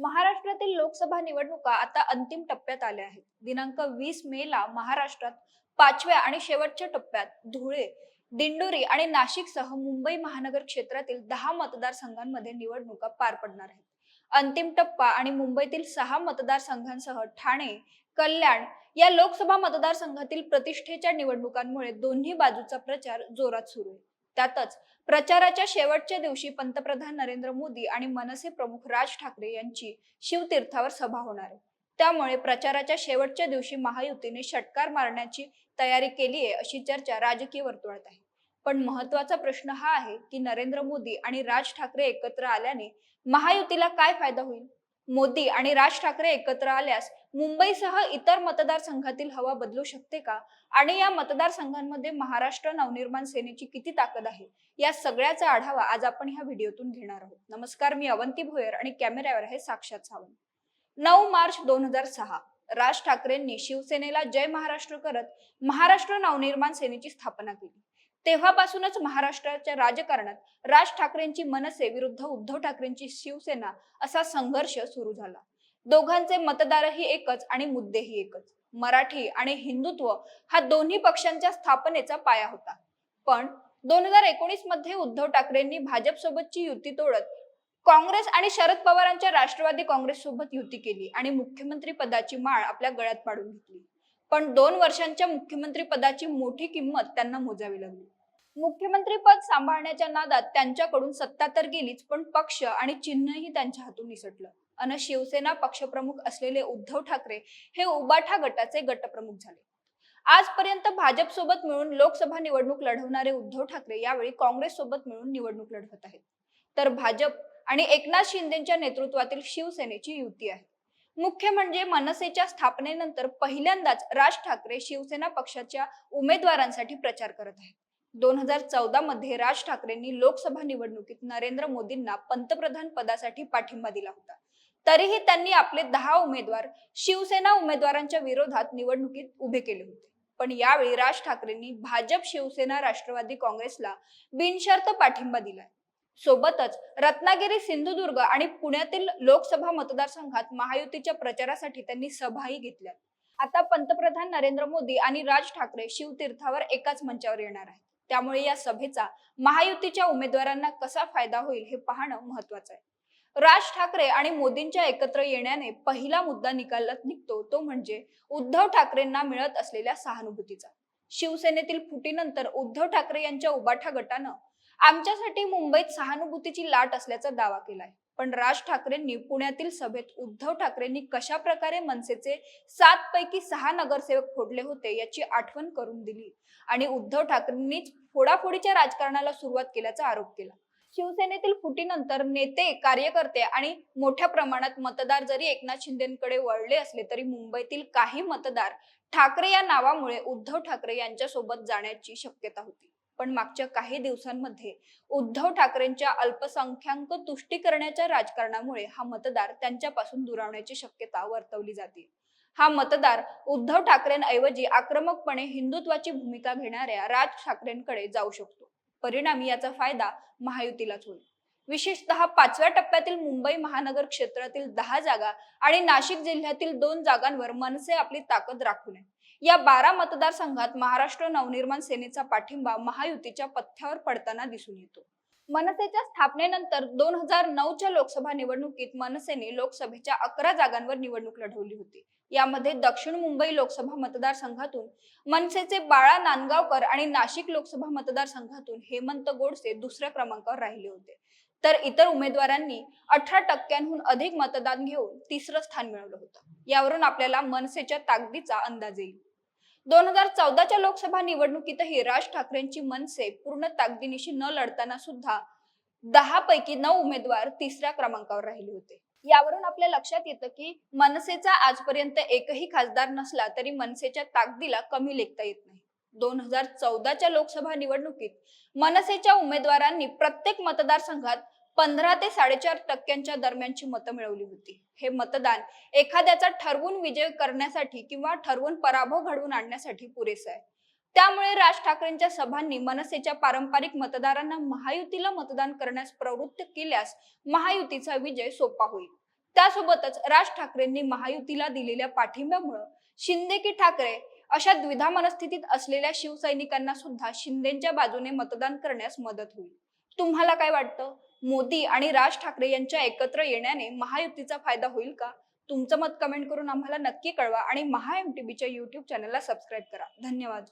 महाराष्ट्रातील लोकसभा निवडणुका आता अंतिम टप्प्यात आल्या आहेत. दिनांक वीस मे ला महाराष्ट्रात पाचव्या आणि शेवटच्या टप्प्यात धुळे दिंडोरी आणि नाशिकसह मुंबई महानगर क्षेत्रातील दहा मतदारसंघांमध्ये निवडणुका पार पडणार आहेत. अंतिम टप्पा आणि मुंबईतील सहा मतदारसंघांसह ठाणे कल्याण या लोकसभा मतदारसंघातील प्रतिष्ठेच्या निवडणुकांमुळे दोन्ही बाजूचा प्रचार जोरात सुरू आहे. त्यातच प्रचाराच्या शेवटच्या दिवशी पंतप्रधान नरेंद्र मोदी आणि मनसे प्रमुख राज ठाकरे यांची शिवतीर्थावर सभा होणार. आहे त्यामुळे प्रचाराच्या शेवटच्या दिवशी महायुतीने षटकार मारण्याची तयारी केली आहे अशी चर्चा राजकीय वर्तुळात आहे. पण महत्त्वाचा प्रश्न हा आहे की नरेंद्र मोदी आणि राज ठाकरे एकत्र आल्याने महायुतीला काय फायदा होईल? मोदी आणि राज ठाकरे एकत्र आल्यास मुंबईसह इतर मतदारसंघातील हवा बदलू शकते का? आणि या मतदारसंघांमध्ये महाराष्ट्र नवनिर्माण सेनेची किती ताकद आहे? या सगळ्याचा आढावा आज आपण ह्या व्हिडिओतून घेणार आहोत. नमस्कार मी अवंती भोयर आणि कॅमेऱ्यावर आहे साक्षात सावंत. नऊ मार्च दोन हजार सहा राज ठाकरेंनी शिवसेनेला जय महाराष्ट्र करत महाराष्ट्र नवनिर्माण सेनेची स्थापना केली. तेव्हापासूनच महाराष्ट्राच्या राजकारणात राज ठाकरेंची मनसे विरुद्ध उद्धव ठाकरेंची शिवसेना असा संघर्ष सुरू झाला. दोघांचे मतदारही एकच आणि मुद्देही एकच. मराठी आणि हिंदुत्व हा दोन्ही पक्षांच्या स्थापनेचा पाया होता. पण दोन हजार एकोणीसमध्ये उद्धव ठाकरेंनी भाजप सोबतची युती तोडत काँग्रेस आणि शरद पवारांच्या राष्ट्रवादी काँग्रेस सोबत युती केली आणि मुख्यमंत्री पदाची माळ आपल्या गळ्यात पाडून घेतली. पण दोन वर्षांच्या मुख्यमंत्री पदाची मोठी किंमत त्यांना मोजावी लागली. मुख्यमंत्री पद सांभाळण्याच्या नादात त्यांच्याकडून सत्ता तर गेलीच पण पक्ष आणि चिन्हही त्यांच्या हातून निसटलं. अन शिवसेना पक्षप्रमुख असलेले उद्धव ठाकरे हे उबाठा गटाचे गटप्रमुख झाले. आजपर्यंत भाजप सोबत मिळून लोकसभा निवडणूक लढवणारे उद्धव ठाकरे यावेळी काँग्रेस सोबत मिळून निवडणूक लढवत आहेत. तर भाजप आणि एकनाथ शिंदेच्या नेतृत्वातील शिवसेनेची युती आहे. मुख्य म्हणजे मनसेच्या स्थापनेनंतर पहिल्यांदाच राज ठाकरे शिवसेना पक्षाच्या उमेदवारांसाठी प्रचार करत आहेत. दोन हजार चौदा मध्ये राज ठाकरेंनी लोकसभा निवडणुकीत नरेंद्र मोदींना पंतप्रधान पदासाठी पाठिंबा दिला होता. तरीही त्यांनी आपले दहा उमेदवार शिवसेना उमेदवारांच्या विरोधात निवडणुकीत उभे केले होते. पण यावेळी राज ठाकरेंनी भाजप शिवसेना राष्ट्रवादी काँग्रेसला बिनशर्त पाठिंबा दिलाय. सोबतच रत्नागिरी सिंधुदुर्ग आणि पुण्यातील लोकसभा मतदारसंघात महायुतीच्या प्रचारासाठी त्यांनी सभाही घेतल्या. आता पंतप्रधान नरेंद्र मोदी आणि राज ठाकरे शिवतीर्थावर एकाच मंचावर येणार आहेत. त्यामुळे या सभेचा महायुतीच्या उमेदवारांना कसा फायदा होईल हे पाहणं महत्वाचं आहे. राज ठाकरे आणि मोदींच्या एकत्र येण्याने पहिला मुद्दा निकालात निघतो तो म्हणजे उद्धव ठाकरेंना मिळत असलेल्या सहानुभूतीचा. शिवसेनेतील फुटीनंतर उद्धव ठाकरे यांच्या उबाठा गटानं आमच्यासाठी मुंबईत सहानुभूतीची लाट असल्याचा दावा केलाय. पण राज ठाकरेंनी पुण्यातील सभेत उद्धव ठाकरेंनी कशा प्रकारे मनसेचे सात पैकी सहा नगरसेवक फोडले होते याची आठवण करून दिली आणि उद्धव ठाकरेंनीच फोडाफोडीच्या राजकारणाला सुरुवात केल्याचा आरोप केला. शिवसेनेतील फुटीनंतर नेते कार्यकर्ते आणि मोठ्या प्रमाणात मतदार जरी एकनाथ शिंदेकडे वळले असले तरी मुंबईतील काही मतदार ठाकरे या नावामुळे उद्धव ठाकरे यांच्या सोबत जाण्याची शक्यता होती. पण मागच्या काही दिवसांमध्ये उद्धव ठाकरेंच्या अल्पसंख्याक तुष्टीकरणाच्या राजकारणामुळे हा मतदार त्यांच्यापासून दुरावण्याची शक्यता वर्तवली जाते. हा मतदार उद्धव ठाकरेंऐवजी आक्रमकपणे हिंदुत्वाची भूमिका घेणाऱ्या राज ठाकरेंकडे जाऊ शकतो. परिणामी याचा फायदा महायुतीलाच होईल. विशेषतः पाचव्या टप्प्यातील मुंबई महानगर क्षेत्रातील दहा जागा आणि नाशिक जिल्ह्यातील दोन जागांवर मनसे आपली ताकद राखून नये. या बारा मतदारसंघात महाराष्ट्र नवनिर्माण सेनेचा पाठिंबा महायुतीच्या पथ्यावर पडताना दिसून येतो. मनसेच्या स्थापनेनंतर दोन हजार नऊच्या लोकसभा निवडणुकीत मनसेने लोकसभेच्या अकरा जागांवर निवडणूक लढवली होती. यामध्ये दक्षिण मुंबई लोकसभा मतदारसंघातून मनसेचे बाळा नांदगावकर आणि नाशिक लोकसभा मतदारसंघातून हेमंत गोडसे दुसऱ्या क्रमांकावर राहिले होते. तर इतर उमेदवारांनी अठरा टक्क्यांहून अधिक मतदान घेऊन तिसरं स्थान मिळवलं होतं. यावरून आपल्याला मनसेच्या ताकदीचा अंदाज येईल. दोन हजार चौदाच्या लोकसभा निवडणुकीतही राज ठाकरेंची मनसे पूर्ण ताकदीनिशी न लढताना सुद्धा दहा पैकी नऊ उमेदवार तिसऱ्या क्रमांकावर राहिले होते. यावरून आपल्या लक्षात येतं की मनसेचा आजपर्यंत एकही खासदार नसला तरी मनसेच्या ताकदीला कमी लेखता येत नाही. दोन हजार चौदाच्या लोकसभा निवडणुकीत मनसेच्या उमेदवारांनी प्रत्येक मतदारसंघात पंधरा ते साडेचार टक्क्यांच्या दरम्यानची मतं मिळवली होती. हे मतदान एखाद्याचा ठरवून विजय करण्यासाठी किंवा ठरवून पराभव घडवून आणण्यासाठी पुरेसे आहे. त्यामुळे राज ठाकरेंच्या सभांनी मनसेच्या पारंपरिक मतदारांना महायुतीला मतदान करण्यास प्रवृत्त केल्यास महायुतीचा विजय सोपा होईल. त्यासोबतच राज ठाकरेंनी महायुतीला दिलेल्या पाठिंब्यामुळं शिंदे की ठाकरे अशा द्विधा मनस्थितीत असलेल्या शिवसैनिकांना सुद्धा शिंदेच्या बाजूने मतदान करण्यास मदत होईल. तुम्हाला काय वाटतं? मोदी आणि राज ठाकरे यांच्या एकत्र येण्याने महायुतीचा फायदा होईल का? तुमचं मत कमेंट करून आम्हाला नक्की कळवा आणि महा एमटीबीच्या युट्यूब चॅनलला सबस्क्राईब करा. धन्यवाद.